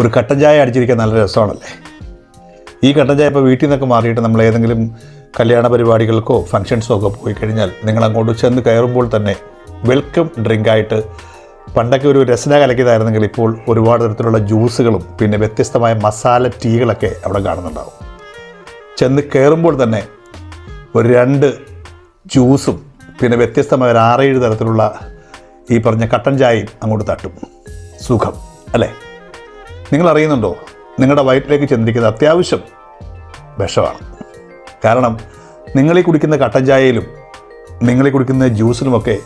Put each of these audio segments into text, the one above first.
ഒരു കട്ടൻ ചായ അടിച്ചിരിക്കാൻ നല്ല രസമാണല്ലേ? ഈ കട്ടൻ ചായ ഇപ്പോൾ വീട്ടിൽ നിന്നൊക്കെ മാറിയിട്ട് നമ്മൾ ഏതെങ്കിലും കല്യാണ പരിപാടികൾക്കോ ഫംഗ്ഷൻസോ ഒക്കെ പോയി കഴിഞ്ഞാൽ നിങ്ങൾ അങ്ങോട്ട് ചെന്ന് കയറുമ്പോൾ തന്നെ വെൽക്കം ഡ്രിങ്കായിട്ട് പണ്ടൊക്കെ ഒരു രസന കലക്കിയതായിരുന്നെങ്കിൽ ഇപ്പോൾ ഒരുപാട് തരത്തിലുള്ള ജ്യൂസുകളും പിന്നെ വ്യത്യസ്തമായ മസാല ടീകളൊക്കെ അവിടെ കാണുന്നുണ്ടാവും. ചെന്ന് കയറുമ്പോൾ തന്നെ ഒരു രണ്ട് ജ്യൂസും പിന്നെ വ്യത്യസ്തമായ ഒരു ആറേഴ് തരത്തിലുള്ള ഈ പറഞ്ഞ കട്ടൻ ചായയും അങ്ങോട്ട് തട്ടും. സുഖം അല്ലേ? നിങ്ങൾ അറിയുന്നുണ്ടോ? നിങ്ങളുടെ വയറ്റിലേക്ക് ചെന്നിരിക്കുന്ന അത്യാവശ്യം വിഷമാണ്. കാരണം നിങ്ങളീ കുടിക്കുന്ന കട്ടൻ ചായയിലും നിങ്ങളീ കുടിക്കുന്ന ജ്യൂസിലുമൊക്കെ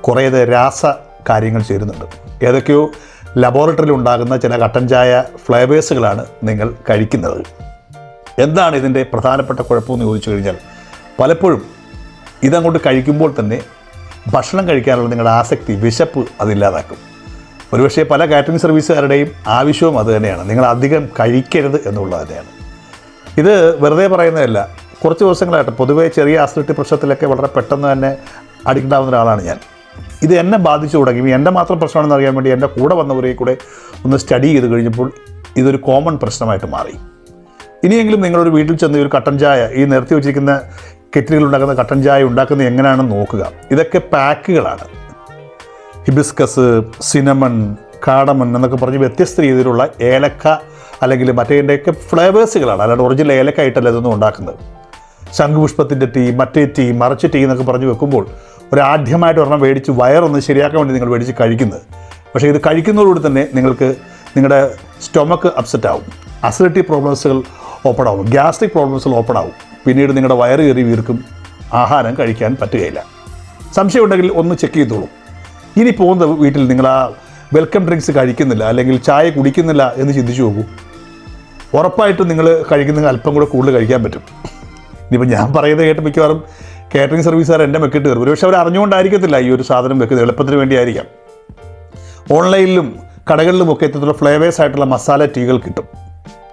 കുറേ രാസ കാര്യങ്ങൾ ചേരുന്നുണ്ട്. ഏതൊക്കെയോ ലബോറട്ടറിയിൽ ഉണ്ടാകുന്ന ചില കട്ടൻ ചായ ഫ്ലേവേഴ്സുകളാണ് നിങ്ങൾ കഴിക്കുന്നത്. എന്താണ് ഇതിന്റെ പ്രധാനപ്പെട്ട കുഴപ്പമെന്ന് ചോദിച്ചു കഴിഞ്ഞാൽ പലപ്പോഴും ഇതങ്ങോട്ട് കഴിക്കുമ്പോൾ തന്നെ ഭക്ഷണം കഴിക്കാനുള്ള നിങ്ങളുടെ ആസക്തി വിശപ്പ് അതില്ലാതാക്കും. ഒരുപക്ഷെ പല കാറ്ററിംഗ് സർവീസുകാരുടെയും ആവശ്യവും അത് തന്നെയാണ്. നിങ്ങൾ അധികം കഴിക്കരുത് എന്നുള്ളത് തന്നെയാണ്. ഇത് വെറുതെ പറയുന്നതല്ല. കുറച്ച് ദിവസങ്ങളായിട്ട് പൊതുവേ ചെറിയ ആസിഡിറ്റി പ്രശ്നത്തിലൊക്കെ വളരെ പെട്ടെന്ന് തന്നെ അഡിക്റ്റ് ആവുന്ന ഒരാളാണ് ഞാൻ. ഇത് എന്നെ ബാധിച്ചു തുടങ്ങി. എന്റെ മാത്രം പ്രശ്നമാണെന്ന് അറിയാൻ വേണ്ടി എന്റെ കൂടെ വന്നവരെ കൂടെ ഒന്ന് സ്റ്റഡി ചെയ്ത് കഴിഞ്ഞപ്പോൾ ഇതൊരു കോമൺ പ്രശ്നമായിട്ട് മാറി. ഇനിയെങ്കിലും നിങ്ങളൊരു വീട്ടിൽ ചെന്ന് ഒരു കട്ടൻ ചായ ഈ നിർത്തി വെച്ചിരിക്കുന്ന കെറ്റിലുകൾ ഉണ്ടാക്കുന്ന കട്ടൻ ചായ ഉണ്ടാക്കുന്നത് എങ്ങനെയാണെന്ന് നോക്കുക. ഇതൊക്കെ പാക്കുകളാണ്. ഹിബിസ്കസ് സിനമൺ കാടമൺ എന്നൊക്കെ പറഞ്ഞ് വ്യത്യസ്ത രീതിയിലുള്ള ഏലക്ക അല്ലെങ്കിൽ മറ്റേതിന്റെയൊക്കെ ഫ്ലേവേഴ്സുകളാണ്. അല്ലാണ്ട് ഒറിജിനൽ ഏലക്ക ആയിട്ടല്ല ഇതൊന്നും ഉണ്ടാക്കുന്നത്. ശംഖുപുഷ്പത്തിന്റെ ടീ മറ്റേ ടീ മറിച്ച് ടീ എന്നൊക്കെ പറഞ്ഞ് വെക്കുമ്പോൾ ഒരു ആദ്യമായിട്ട് ഒരെണ്ണം മേടിച്ച് വയറൊന്ന് ശരിയാക്കാൻ വേണ്ടി നിങ്ങൾ മേടിച്ച് കഴിക്കുന്നത്. പക്ഷേ ഇത് കഴിക്കുന്നതോടുകൂടി തന്നെ നിങ്ങൾക്ക് നിങ്ങളുടെ സ്റ്റൊമക്ക് അപ്സെറ്റ് ആവും. അസിഡിറ്റി പ്രോബ്ലംസുകൾ ഓപ്പൺ ആവും. ഗ്യാസ്ട്രിക് പ്രോബ്ലംസുകൾ ഓപ്പൺ ആവും. പിന്നീട് നിങ്ങളുടെ വയറ് കയറി വീർക്കും. ആഹാരം കഴിക്കാൻ പറ്റുകയില്ല. സംശയമുണ്ടെങ്കിൽ ഒന്ന് ചെക്ക് ചെയ്തോളൂ. ഇനി പോകുന്ന വീട്ടിൽ നിങ്ങൾ ആ വെൽക്കം ഡ്രിങ്ക്സ് കഴിക്കുന്നില്ല അല്ലെങ്കിൽ ചായ കുടിക്കുന്നില്ല എന്ന് ചിന്തിച്ചു നോക്കൂ. ഉറപ്പായിട്ടും നിങ്ങൾ കഴിക്കുന്ന അല്പം കൂടെ കൂടുതൽ കഴിക്കാൻ പറ്റും. ഇനിയിപ്പോൾ ഞാൻ പറയുന്നത് കേട്ട് മിക്കവാറും കാറ്ററിംഗ് സർവീസുകാർ എന്റെ മെക്കിട്ട് കയറും. ഒരുപക്ഷെ അവർ അറിഞ്ഞുകൊണ്ടായിരിക്കത്തില്ല ഈ ഒരു സാധനം വെക്കുന്നത്. എളുപ്പത്തിന് വേണ്ടിയായിരിക്കാം. ഓൺലൈനിലും കടകളിലുമൊക്കെ ഇത്തരത്തിലുള്ള ഫ്ലേവേഴ്സ് ആയിട്ടുള്ള മസാല ടീകൾ കിട്ടും.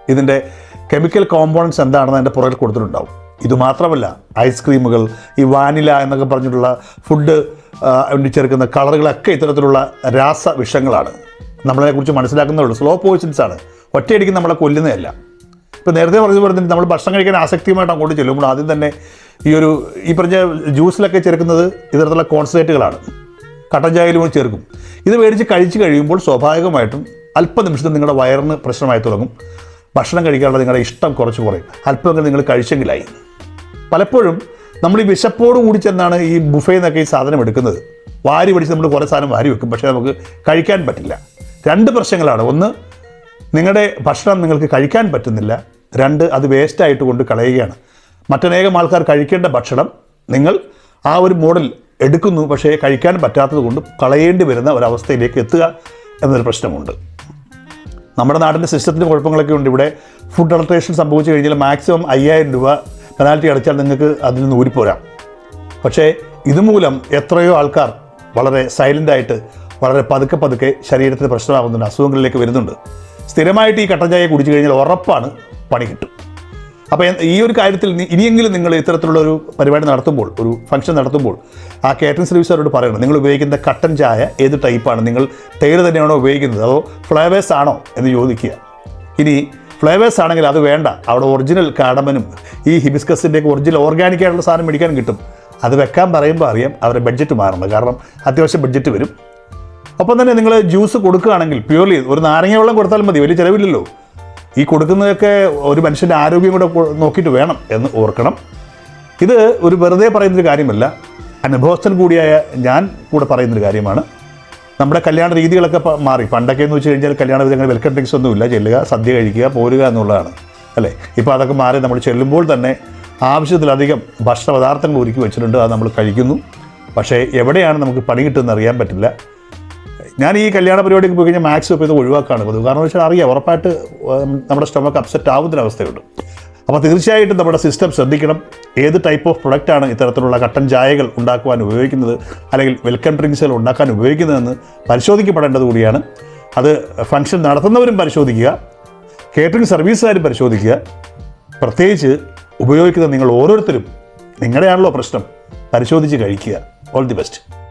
ഇതിന്റെ കെമിക്കൽ കോമ്പോണൻസ് എന്താണെന്ന് അതിന്റെ പുറകിൽ കൊടുത്തിട്ടുണ്ടാവും. ഇതുമാത്രമല്ല ഐസ്ക്രീമുകൾ ഈ വാനില എന്നൊക്കെ പറഞ്ഞിട്ടുള്ള ഫുഡ് ചേർക്കുന്ന കളറുകളൊക്കെ ഇത്തരത്തിലുള്ള രാസവിഷങ്ങളാണ്. നമ്മളതിനെക്കുറിച്ച് മനസ്സിലാക്കുന്നതുള്ളൂ സ്ലോ പോയിസൺസ് ആണ്. ഒറ്റയടിക്ക് നമ്മളെ കൊല്ലുന്നതല്ല. ഇപ്പോൾ നേരത്തെ പറഞ്ഞു പറഞ്ഞിട്ട് നമ്മൾ ഭക്ഷണം കഴിക്കാൻ ആസക്തിയുമായിട്ട് അങ്ങോട്ട് ചെല്ലുമ്പോൾ ആദ്യം തന്നെ ഈ ഒരു ഈ പറഞ്ഞ ജ്യൂസിലൊക്കെ ചേർക്കുന്നത് ഇത്തരത്തിലുള്ള കോൺസെൻട്രേറ്റുകളാണ്. കട്ടൻ ചായയിലും ചേർക്കും. ഇത് മേടിച്ച് കഴിച്ച് കഴിയുമ്പോൾ സ്വാഭാവികമായിട്ടും അല്പ നിമിഷത്തിൽ നിങ്ങളുടെ വയറിന് പ്രശ്നമായി തുടങ്ങും. ഭക്ഷണം കഴിക്കാനുള്ള നിങ്ങളുടെ ഇഷ്ടം കുറച്ച് കുറയും. അല്പമെങ്കിലും നിങ്ങൾ കഴിച്ചെങ്കിലായി. പലപ്പോഴും നമ്മൾ ഈ വിശപ്പോട് കൂടി ചെന്നാണ് ഈ ബുഫയിൽ നിന്നൊക്കെ ഈ സാധനം എടുക്കുന്നത്. വാരി പിടിച്ച് നമ്മൾ കുറേ സാധനം വാരി വെക്കും പക്ഷേ നമുക്ക് കഴിക്കാൻ പറ്റില്ല. രണ്ട് പ്രശ്നങ്ങളാണ്. ഒന്ന് നിങ്ങളുടെ ഭക്ഷണം നിങ്ങൾക്ക് കഴിക്കാൻ പറ്റുന്നില്ല. രണ്ട് അത് വേസ്റ്റായിട്ട് കൊണ്ട് കളയുകയാണ്. മറ്റനേകം ആൾക്കാർ കഴിക്കേണ്ട ഭക്ഷണം നിങ്ങൾ ആ ഒരു മോഡൽ എടുക്കുന്നു പക്ഷേ കഴിക്കാൻ പറ്റാത്തത് കൊണ്ട് കളയേണ്ടി വരുന്ന ഒരവസ്ഥയിലേക്ക് എത്തുക എന്നൊരു പ്രശ്നമുണ്ട്. നമ്മുടെ നാടിന്റെ സിസ്റ്റത്തിന്റെ കുഴപ്പങ്ങളൊക്കെ ഉണ്ട്. ഇവിടെ ഫുഡ് അൾട്രേഷൻ സംഭവിച്ചു കഴിഞ്ഞാൽ മാക്സിമം അയ്യായിരം രൂപ പെനാൽറ്റി അടച്ചാൽ നിങ്ങൾക്ക് അതിൽ നിന്ന് ഊരിപ്പോരാം. പക്ഷേ ഇതുമൂലം എത്രയോ ആൾക്കാർ വളരെ സൈലന്റായിട്ട് വളരെ പതുക്കെ പതുക്കെ ശരീരത്തിന് പ്രശ്നമാകുന്നുണ്ട് അസുഖങ്ങളിലേക്ക് വരുന്നുണ്ട്. സ്ഥിരമായിട്ട് ഈ കട്ടൻ കുടിച്ചു കഴിഞ്ഞാൽ ഉറപ്പാണ് പണി കിട്ടും. അപ്പോൾ ഈ ഒരു കാര്യത്തിൽ ഇനിയെങ്കിലും നിങ്ങൾ ഇത്തരത്തിലുള്ള ഒരു പരിപാടി നടത്തുമ്പോൾ ഒരു ഫംഗ്ഷൻ നടത്തുമ്പോൾ ആ കാറ്ററിംഗ് സർവീസുകാരോട് പറയണം നിങ്ങൾ ഉപയോഗിക്കുന്ന കട്ടൻ ചായ ഏത് ടൈപ്പാണ് നിങ്ങൾ തേര് തന്നെയാണോ ഉപയോഗിക്കുന്നത്? അതോ ഫ്ലേവേഴ്സ് ആണോ? എന്ന് ചോദിക്കുക. ഇനി ഫ്ലേവേഴ്സ് ആണെങ്കിൽ അത് വേണ്ട. അവിടെ ഒറിജിനൽ കാടമനും ഈ ഹിബിസ്കസിന്റെയൊക്കെ ഒറിജിനൽ ഓർഗാനിക് ആയിട്ടുള്ള സാധനം മേടിക്കാൻ കിട്ടും. അത് വെക്കാൻ പറയുമ്പോൾ അറിയാം അവരുടെ ബഡ്ജറ്റ് മാറുന്നത്. കാരണം അത്യാവശ്യം ബഡ്ജറ്റ് വരും. ഒപ്പം തന്നെ നിങ്ങൾ ജ്യൂസ് കൊടുക്കുകയാണെങ്കിൽ പ്യൂർലി ഒരു നാരങ്ങ വെള്ളം കൊടുത്താലും മതി വലിയ ചിലവില്ലല്ലോ. ഈ കൊടുക്കുന്നതൊക്കെ ഒരു മനുഷ്യന്റെ ആരോഗ്യം കൂടെ നോക്കിയിട്ട് വേണം എന്ന് ഓർക്കണം. ഇത് ഒരു വെറുതെ പറയുന്നൊരു കാര്യമല്ല. അനുഭവസ്ഥൻ കൂടിയായ ഞാൻ കൂടെ പറയുന്നൊരു കാര്യമാണ്. നമ്മുടെ കല്യാണ രീതികളൊക്കെ മാറി. പണ്ടൊക്കെ എന്ന് വെച്ച് കഴിഞ്ഞാൽ കല്യാണ വിധങ്ങൾ വെൽക്കം ഡ്രിങ്ക്സ് ഒന്നുമില്ല. ചെല്ലുക സദ്യ കഴിക്കുക പോരുക എന്നുള്ളതാണ്. അല്ലേ? ഇപ്പോൾ അതൊക്കെ മാറി നമ്മൾ ചെല്ലുമ്പോൾ തന്നെ ആവശ്യത്തിലധികം ഭക്ഷണ പദാർത്ഥങ്ങൾ ഒരുക്കി വെച്ചിട്ടുണ്ട്. അത് നമ്മൾ കഴിക്കുന്നു. പക്ഷേ എവിടെയാണ് നമുക്ക് പണി കിട്ടുമെന്ന് അറിയാൻ പറ്റില്ല. ഞാൻ ഈ കല്യാണ പരിപാടിക്ക് പോയി കഴിഞ്ഞാൽ മാക്സിമം ഇപ്പോൾ ഇത് ഒഴിവാക്കാണ്. പതിവ് കാരണം വെച്ചാൽ അറിയാം ഉറപ്പായിട്ട് നമ്മുടെ സ്റ്റൊമക്ക് അപ്സെറ്റ് ആവുന്നൊരവസ്ഥയുണ്ട് അപ്പോൾ തീർച്ചയായിട്ടും നമ്മുടെ സിസ്റ്റം ശ്രദ്ധിക്കണം. ഏത് ടൈപ്പ് ഓഫ് പ്രൊഡക്റ്റാണ് ഇത്തരത്തിലുള്ള കട്ടൻ ചായകൾ ഉണ്ടാക്കുവാൻ ഉപയോഗിക്കുന്നത്? അല്ലെങ്കിൽ വെൽക്കം ഡ്രിങ്ക്സുകൾ ഉണ്ടാക്കാൻ ഉപയോഗിക്കുന്നതെന്ന് പരിശോധിക്കപ്പെടേണ്ടത് കൂടിയാണ്. അത് ഫംഗ്ഷൻ നടത്തുന്നവരും പരിശോധിക്കുക. കേറ്ററിംഗ് സർവീസുകാരും പരിശോധിക്കുക. പ്രത്യേകിച്ച് ഉപയോഗിക്കുന്ന നിങ്ങൾ ഓരോരുത്തരും നിങ്ങളുടെയാണല്ലോ പ്രശ്നം. പരിശോധിച്ച് കഴിക്കുക. All the best